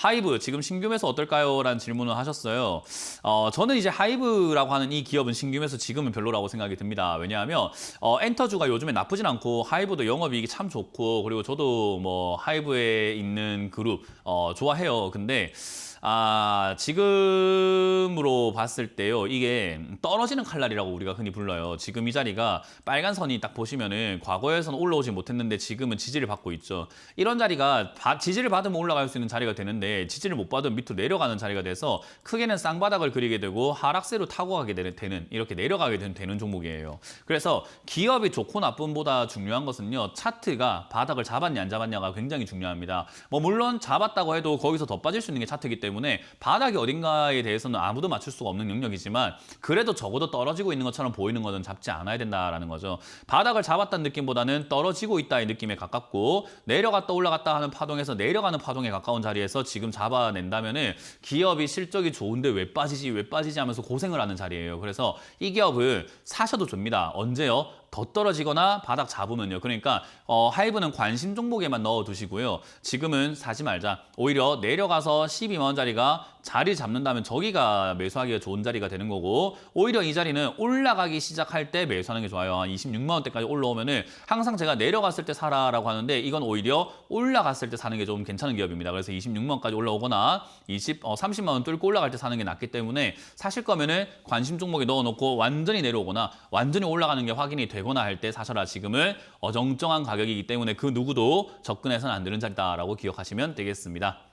하이브 지금 신규매수 어떨까요? 라는 질문을 하셨어요. 어, 저는 이제 하이브라고 하는 이 기업은 신규매수 지금은 별로라고 생각이 듭니다. 왜냐하면 어, 엔터주가 요즘에 나쁘진 않고 하이브도 영업이익이 참 좋고 그리고 저도 뭐 하이브에 있는 그룹 어, 좋아해요. 근데 아, 지금으로 봤을 때요. 이게 떨어지는 칼날이라고 우리가 흔히 불러요. 지금 이 자리가 빨간 선이 딱 보시면은 과거에서는 올라오지 못했는데 지금은 지지를 받고 있죠. 이런 자리가 바- 지지를 받으면 올라갈 수 있는 자리가 되는데 지지를 못 받으면 밑으로 내려가는 자리가 돼서 크게는 쌍바닥을 그리게 되고 하락세로 타고 가게 되는, 이렇게 내려가게 되는, 되는 종목이에요. 그래서 기업이 좋고 나쁨보다 중요한 것은요. 차트가 바닥을 잡았냐 안 잡았냐가 굉장히 중요합니다. 뭐 물론 잡았다고 해도 거기서 더 빠질 수 있는 게 차트이기 때문에 바닥이 어딘가에 대해서는 아무도 맞출 수가 없는 영역이지만 그래도 적어도 떨어지고 있는 것처럼 보이는 것은 잡지 않아야 된다라는 거죠. 바닥을 잡았다는 느낌보다는 떨어지고 있다의 느낌에 가깝고 내려갔다 올라갔다 하는 파동에서 내려가는 파동에 가까운 자리에서 지금 잡아낸다면 은 기업이 실적이 좋은데 왜 빠지지 왜 빠지지 하면서 고생을 하는 자리예요. 그래서 이 기업을 사셔도 됩니다. 언제요? 더 떨어지거나 바닥 잡으면요. 그러니까 어, 하이브는 관심 종목에만 넣어두시고요. 지금은 사지 말자. 오히려 내려가서 12만 원짜리가 자리 잡는다면 저기가 매수하기가 좋은 자리가 되는 거고 오히려 이 자리는 올라가기 시작할 때 매수하는 게 좋아요. 한 26만 원대까지 올라오면은 항상 제가 내려갔을 때 사라라고 하는데 이건 오히려 올라갔을 때 사는 게 좀 괜찮은 기업입니다. 그래서 26만 원까지 올라오거나 20, 어, 30만 원 뚫고 올라갈 때 사는 게 낫기 때문에 사실 거면은 관심 종목에 넣어놓고 완전히 내려오거나 완전히 올라가는 게 확인이 되거나 할 때 사셔라. 지금은 어정쩡한 가격이기 때문에 그 누구도 접근해서는 안 되는 자리다라고 기억하시면 되겠습니다.